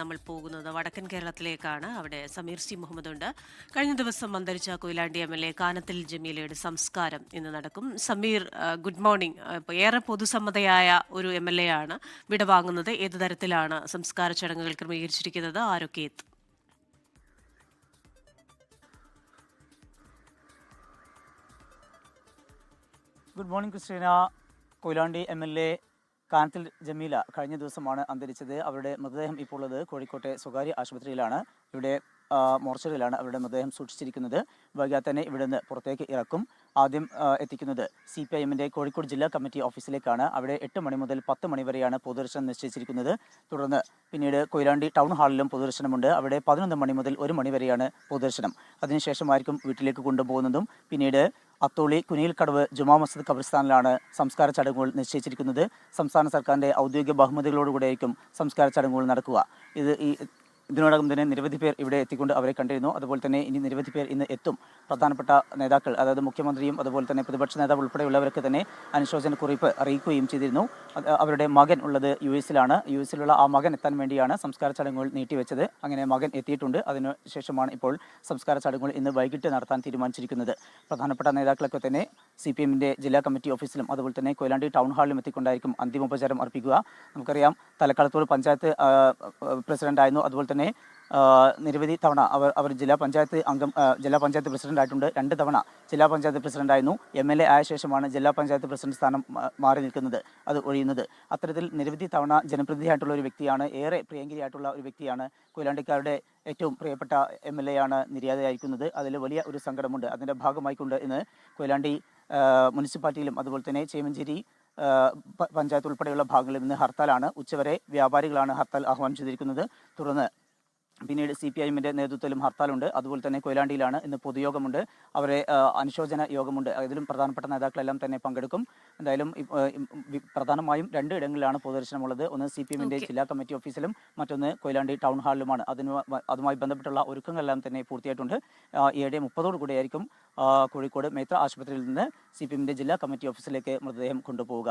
നമ്മൾ പോകുന്നത് വടക്കൻ കേരളത്തിലേക്കാണ്. അവിടെ സമീർ സി മുഹമ്മദ് ഉണ്ട് കഴിഞ്ഞ ദിവസം അന്തരിച്ച Koyilandy M L A Kanathil ജമീലയുടെ സംസ്കാരം ഇന്ന് നടക്കും. Sameer good morning. ഏറെ പൊതുസമ്മതയായ ഒരു എം എൽ എ ആണ്. വിടവാങ്ങുന്നത് ഏത് തരത്തിലാണ് സംസ്കാര ചടങ്ങുകൾ ക്രമീകരിച്ചിരിക്കുന്നത്? ആരൊക്കെ എത്തും? Good morning Christina. Koyilandy M L A Kanathil Jameela കഴിഞ്ഞ ദിവസമാണ് അന്തരിച്ചത്. അവരുടെ മൃതദേഹം ഇപ്പോൾ ഉള്ളത് കോഴിക്കോട്ടെ സ്വകാര്യ ആശുപത്രിയിലാണ്. ഇവിടെ മോർച്ചറിയിലാണ് അവരുടെ മൃതദേഹം സൂക്ഷിച്ചിരിക്കുന്നത്. വൈകാതെ തന്നെ ഇവിടെ നിന്ന് പുറത്തേക്ക് ഇറക്കും. ആദ്യം എത്തിക്കുന്നത് സി പി ഐ എമ്മിന്റെ കോഴിക്കോട് ജില്ലാ കമ്മിറ്റി ഓഫീസിലേക്കാണ്. അവിടെ എട്ട് മണി മുതൽ പത്ത് മണി വരെയാണ് പൊതുദർശനം നിശ്ചയിച്ചിരിക്കുന്നത്. തുടർന്ന് പിന്നീട് കൊയിലാണ്ടി ടൗൺ ഹാളിലും പൊതുദർശനമുണ്ട്. അവിടെ പതിനൊന്ന് മണി മുതൽ ഒരു മണി വരെയാണ് പൊതുദർശനം. അതിനുശേഷമായിരിക്കും വീട്ടിലേക്ക് കൊണ്ടുപോകുന്നതും. പിന്നീട് അത്തോളി കുനിയിൽക്കടവ് ജുമാ മസ്ജിദ് ഖബർസ്ഥാനിലാണ് സംസ്കാര ചടങ്ങുകൾ നിശ്ചയിച്ചിരിക്കുന്നത്. സംസ്ഥാന സർക്കാരിന്റെ ഔദ്യോഗിക ബഹുമതികളോടുകൂടിയായിരിക്കും സംസ്കാര ചടങ്ങുകൾ നടക്കുക. ഇത് ഈ ഇതിനോടകം തന്നെ നിരവധി പേർ ഇവിടെ എത്തിക്കൊണ്ട് അവരെ കണ്ടിരുന്നു. അതുപോലെ തന്നെ ഇനി നിരവധി പേർ ഇന്ന് എത്തും. പ്രധാനപ്പെട്ട നേതാക്കൾ അതായത് മുഖ്യമന്ത്രിയും അതുപോലെ തന്നെ പ്രതിപക്ഷ നേതാവ് ഉൾപ്പെടെയുള്ളവർക്ക് തന്നെ അനുശോചന കുറിപ്പ് അറിയിക്കുകയും ചെയ്തിരുന്നു. അവരുടെ മകൻ ഉള്ളത് യു എസിലാണ് യു എസിലുള്ള ആ മകൻ എത്താൻ വേണ്ടിയാണ് സംസ്കാര ചടങ്ങുകൾ നീട്ടിവെച്ചത്. അങ്ങനെ മകൻ എത്തിയിട്ടുണ്ട്. അതിനുശേഷമാണ് ഇപ്പോൾ സംസ്കാര ചടങ്ങുകൾ ഇന്ന് വൈകിട്ട് നടത്താൻ തീരുമാനിച്ചിരിക്കുന്നത്. പ്രധാനപ്പെട്ട നേതാക്കളൊക്കെ തന്നെ സി പി എമ്മിന്റെ ജില്ലാ കമ്മിറ്റി ഓഫീസിലും അതുപോലെ തന്നെ കൊയിലാണ്ടി ടൗൺ ഹാളിലും എത്തിക്കൊണ്ടായിരിക്കും അന്തിമോപചാരം അർപ്പിക്കുക. നമുക്കറിയാം തലക്കാലത്തോട് പഞ്ചായത്ത് പ്രസിഡന്റ് പ്രസിഡന്റായിരുന്നു. അതുപോലെ തന്നെ ആ, നിരവധി തവണ അവർ അവർ ജില്ലാ പഞ്ചായത്ത് അംഗം ജില്ലാ പഞ്ചായത്ത് പ്രസിഡന്റ് ആയിട്ടുണ്ട്. രണ്ട് തവണ ജില്ലാ പഞ്ചായത്ത് പ്രസിഡന്റ് ആയിരുന്നു. എം എൽ എ ആയ ശേഷമാണ് ജില്ലാ പഞ്ചായത്ത് പ്രസിഡന്റ് സ്ഥാനം മാറി നിൽക്കുന്നത് അത് ഒഴിയുന്നത്. അത്തരത്തിൽ നിരവധി തവണ ജനപ്രതിനിധിയായിട്ടുള്ള ഒരു വ്യക്തിയാണ് ഏറെ പ്രിയങ്കരിയായിട്ടുള്ള ഒരു വ്യക്തിയാണ് കൊയിലാണ്ടിക്കാരുടെ ഏറ്റവും പ്രിയപ്പെട്ട എം എൽ എ ആണ് നിര്യാതയായിരിക്കുന്നത്. അതിൽ വലിയ ഒരു സങ്കടമുണ്ട്. അതിന്റെ ഭാഗമായിക്കൊണ്ട് ഇന്ന് കൊയിലാണ്ടി മുനിസിപ്പാലിറ്റിയിലും അതുപോലെ തന്നെ ചേമഞ്ചേരി പഞ്ചായത്ത് ഉൾപ്പെടെയുള്ള ഭാഗങ്ങളിൽ നിന്ന് ഹർത്താലാണ്. ഉച്ചവരെ വ്യാപാരികളാണ് ഹർത്താൽ ആഹ്വാനം ചെയ്തിരിക്കുന്നത്. തുടർന്ന് പിന്നീട് സി പി ഐഎമ്മിന്റെ എമ്മിന്റെ നേതൃത്വത്തിലും ഹർത്താലുണ്ട്. അതുപോലെ തന്നെ കൊയിലാണ്ടിയിലാണ് ഇന്ന് പൊതുയോഗമുണ്ട്. അവരെ അനുശോചന യോഗമുണ്ട്. ഇതിലും പ്രധാനപ്പെട്ട നേതാക്കളെല്ലാം തന്നെ പങ്കെടുക്കും. എന്തായാലും പ്രധാനമായും രണ്ട് ഇടങ്ങളിലാണ് പൊതുദർശനമുള്ളത്. ഒന്ന് സി പി എമ്മിന്റെ ജില്ലാ കമ്മിറ്റി ഓഫീസിലും മറ്റൊന്ന് കൊയിലാണ്ടി ടൗൺ ഹാളിലുമാണ്. അതിന് അതുമായി ബന്ധപ്പെട്ടുള്ള ഒരുക്കങ്ങളെല്ലാം തന്നെ പൂർത്തിയായിട്ടുണ്ട്. ഏഴ് മുപ്പതോടു കൂടിയായിരിക്കും കോഴിക്കോട് മേത്ര ആശുപത്രിയിൽ നിന്ന് സി പി എമ്മിന്റെ ജില്ലാ കമ്മിറ്റി ഓഫീസിലേക്ക് മൃതദേഹം കൊണ്ടുപോവുക.